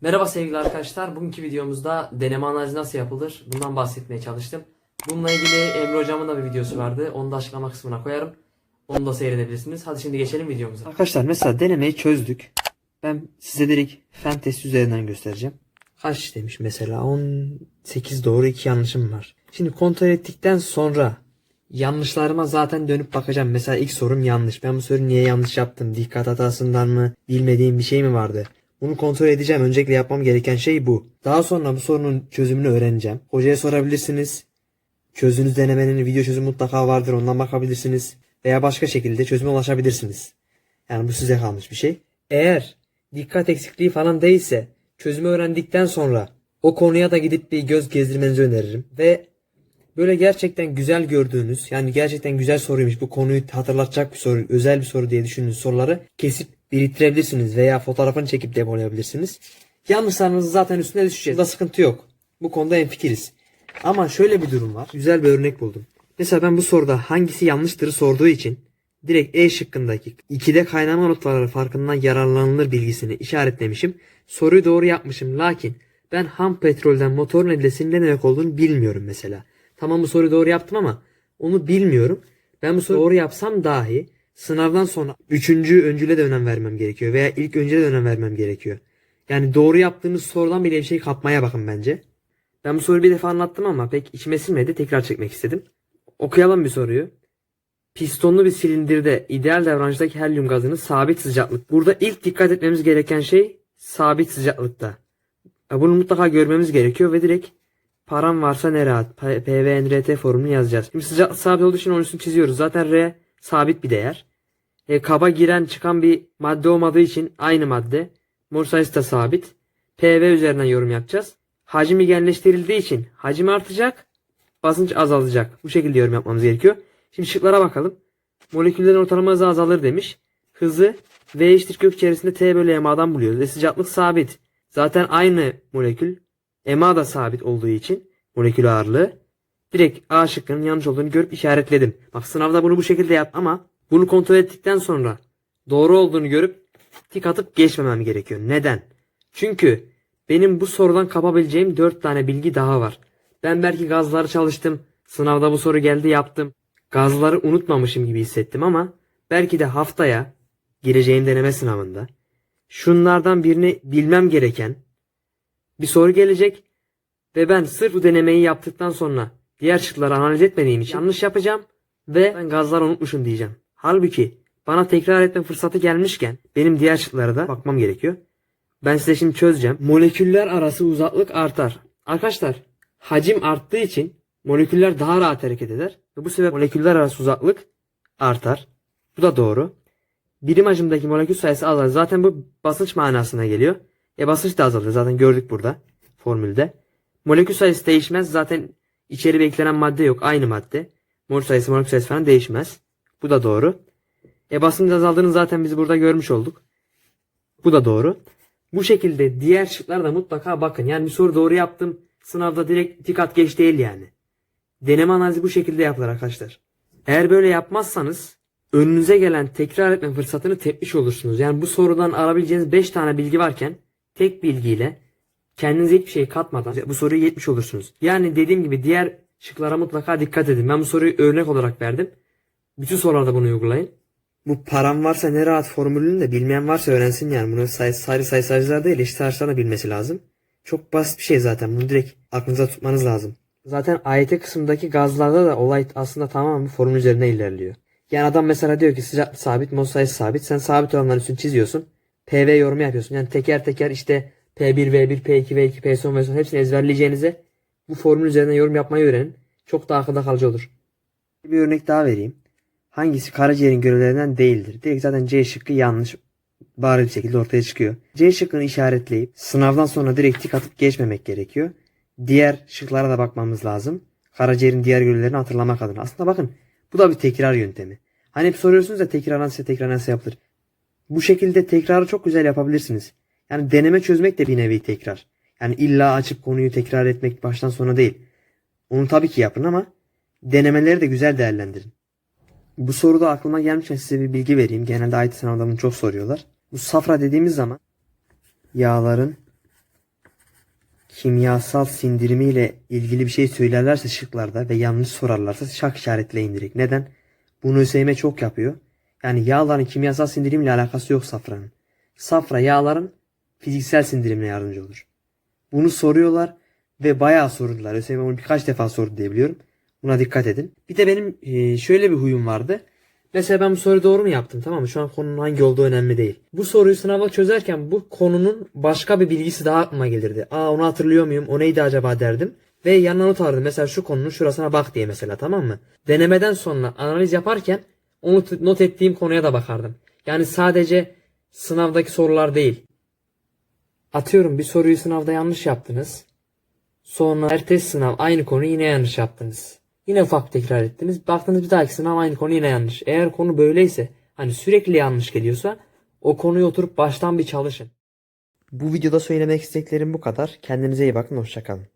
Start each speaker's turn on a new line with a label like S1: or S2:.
S1: Merhaba sevgili arkadaşlar. Bugünkü videomuzda deneme analizi nasıl yapılır? Bundan bahsetmeye çalıştım. Bununla ilgili Emre hocamın da bir videosu vardı. Onu da açıklama kısmına koyarım. Onu da seyredebilirsiniz. Hadi şimdi geçelim videomuza. Arkadaşlar mesela denemeyi çözdük. Ben size direkt fen testi üzerinden göstereceğim. Kaç demiş mesela? 18 doğru 2 yanlışım var. Şimdi kontrol ettikten sonra yanlışlarıma zaten dönüp bakacağım. Mesela ilk sorum yanlış. Ben bu soruyu niye yanlış yaptım? Dikkat hatasından mı? Bilmediğim bir şey mi vardı? Bunu kontrol edeceğim. Öncelikle yapmam gereken şey bu. Daha sonra bu sorunun çözümünü öğreneceğim. Hocaya sorabilirsiniz. Çözdüğünüz denemenin video çözümü mutlaka vardır. Ondan bakabilirsiniz. Veya başka şekilde çözüme ulaşabilirsiniz. Yani bu size kalmış bir şey. Eğer dikkat eksikliği falan değilse çözümü öğrendikten sonra o konuya da gidip bir göz gezdirmenizi öneririm. Ve böyle gerçekten güzel gördüğünüz yani gerçekten güzel soruymuş bu konuyu hatırlatacak bir soru özel bir soru diye düşündüğünüz soruları kesip biriktirebilirsiniz veya fotoğrafını çekip depolayabilirsiniz. Yanlışlarınız zaten üstüne düşeceğiz. Burada sıkıntı yok. Bu konuda hemfikiriz. Ama şöyle bir durum var. Güzel bir örnek buldum. Mesela ben bu soruda hangisi yanlıştırı sorduğu için direkt E şıkkındaki 2'de kaynama noktaları farkından yararlanılır bilgisini işaretlemişim. Soruyu doğru yapmışım lakin ben ham petrolden motorun edilesinin ne demek olduğunu bilmiyorum mesela. Tamam bu soruyu doğru yaptım ama onu bilmiyorum. Ben bu soruyu doğru yapsam dahi sınavdan sonra üçüncü öncüle de önem vermem gerekiyor veya ilk öncüle de önem vermem gerekiyor. Yani doğru yaptığınız sorudan bile bir şey kapmaya bakın bence. Ben bu soruyu bir defa anlattım ama pek içime sinmedi. Tekrar çekmek istedim. Okuyalım bir soruyu. Pistonlu bir silindirde ideal davranıştaki helyum gazının sabit sıcaklık. Burada ilk dikkat etmemiz gereken şey sabit sıcaklıkta. Bunu mutlaka görmemiz gerekiyor ve direkt param varsa ne rahat. PVNRT formülünü yazacağız. Şimdi sıcaklık sabit olduğu için onun üstünü çiziyoruz. Zaten R sabit bir değer. E, kaba giren çıkan bir madde olmadığı için aynı madde. Mol sayısı da sabit. PV üzerinden yorum yapacağız. Hacim genleştirildiği için hacim artacak. Basınç azalacak. Bu şekilde yorum yapmamız gerekiyor. Şimdi şıklara bakalım. Moleküllerin ortalama hızı azalır demiş. Hızı V eşittir kök içerisinde T bölü MA'dan buluyoruz. Ve sıcaklık sabit. Zaten aynı molekül. MA da sabit olduğu için molekül ağırlığı. Direkt A şıkkının yanlış olduğunu görüp işaretledim. Bak sınavda bunu bu şekilde yap ama bunu kontrol ettikten sonra doğru olduğunu görüp tik atıp geçmemem gerekiyor. Neden? Çünkü benim bu sorudan kapabileceğim 4 tane bilgi daha var. Ben belki gazları çalıştım. Sınavda bu soru geldi yaptım. Gazları unutmamışım gibi hissettim ama belki de haftaya gireceğim deneme sınavında şunlardan birini bilmem gereken bir soru gelecek ve ben sırf bu denemeyi yaptıktan sonra diğer şıkları analiz etmediğim için yanlış yapacağım ve ben gazları unutmuşum diyeceğim. Halbuki bana tekrar etme fırsatı gelmişken benim diğer şıklara da bakmam gerekiyor. Ben size şimdi çözeceğim. Moleküller arası uzaklık artar. Arkadaşlar hacim arttığı için moleküller daha rahat hareket eder. Ve bu sebeple moleküller arası uzaklık artar. Bu da doğru. Birim hacimdeki molekül sayısı azalır. Zaten bu basınç manasına geliyor. E basınç da azalır. Zaten gördük burada formülde. Molekül sayısı değişmez. Zaten içeri beklenen madde yok. Aynı madde. Mol sayısı molekül sayısı falan değişmez. Bu da doğru. E basınç azaldığını zaten biz burada görmüş olduk. Bu da doğru. Bu şekilde diğer şıklara da mutlaka bakın. Yani bir soru doğru yaptım. Sınavda direkt tik at geç değil yani. Deneme analizi bu şekilde yapılır arkadaşlar. Eğer böyle yapmazsanız önünüze gelen tekrar etme fırsatını tepmiş olursunuz. Yani bu sorudan arabileceğiniz 5 tane bilgi varken tek bilgiyle kendinize hiçbir şey katmadan bu soruyu yetmiş olursunuz. Yani dediğim gibi diğer şıklara mutlaka dikkat edin. Ben bu soruyu örnek olarak verdim. Bütün sorularda bunu uygulayın. Bu param varsa ne rahat formülünü de bilmeyen varsa öğrensin yani. Bunu say sayı sayısalcılar değil eşit ağaçlarla bilmesi lazım. Çok basit bir şey zaten. Bunu direkt aklınıza tutmanız lazım. Zaten AYT kısmındaki gazlarda da olay aslında tamamen bu formül üzerine ilerliyor. Yani adam mesela diyor ki sıcaklık sabit, mol sayısı sabit. Sen sabit olanların üstünü çiziyorsun. PV yorumu yapıyorsun. Yani teker teker işte P1, V1, P2, V2, P son ve son hepsini ezberleyeceğinize bu formül üzerinden yorum yapmayı öğrenin. Çok daha akılda kalıcı olur. Bir örnek daha vereyim. Hangisi karaciğerin görevlerinden değildir? Direkt zaten C şıkkı yanlış bariz bir şekilde ortaya çıkıyor. C şıkkını işaretleyip sınavdan sonra direkt tik atıp geçmemek gerekiyor. Diğer şıklara da bakmamız lazım. Karaciğerin diğer görevlerini hatırlamak adına. Aslında bakın bu da bir tekrar yöntemi. Hani hep soruyorsunuz ya tekrar nasıl tekrar nasıl yapılır. Bu şekilde tekrarı çok güzel yapabilirsiniz. Yani deneme çözmek de bir nevi tekrar. Yani illa açıp konuyu tekrar etmek baştan sona değil. Onu tabii ki yapın ama denemeleri de güzel değerlendirin. Bu soruda aklıma gelmişken size bir bilgi vereyim. Genelde IT sınavda bunu çok soruyorlar. Bu safra dediğimiz zaman yağların
S2: kimyasal sindirimiyle ilgili bir şey söylerlerse şıklarda ve yanlış sorarlarsa şak işaretleyin direkt. Neden? Bunu ÖSYM çok yapıyor. Yani yağların kimyasal sindirimiyle alakası yok safranın. Safra yağların fiziksel sindirimine yardımcı olur. Bunu soruyorlar ve bayağı sordular. ÖSYM bunu birkaç defa sordu diye biliyorum. Buna dikkat edin. Bir de benim e, şöyle bir huyum vardı. Mesela ben bu soruyu doğru mu yaptım tamam mı? Şu an konunun hangi olduğu önemli değil. Bu soruyu sınavda çözerken bu konunun başka bir bilgisi daha aklıma gelirdi. Aa onu hatırlıyor muyum? O neydi acaba derdim. Ve yanına not alırdım. Mesela şu konunun şurasına bak diye mesela tamam mı? Denemeden sonra analiz yaparken onu not ettiğim konuya da bakardım. Yani sadece sınavdaki sorular değil. Atıyorum bir soruyu sınavda yanlış yaptınız. Sonra ertesi sınav aynı konu yine yanlış yaptınız. Yine ufak tekrar ettiniz. Baktınız bir dahaki sınav aynı konu yine yanlış. Eğer konu böyleyse hani sürekli yanlış geliyorsa o konuyu oturup baştan bir çalışın. Bu videoda söylemek istediklerim bu kadar. Kendinize iyi bakın. Hoşçakalın.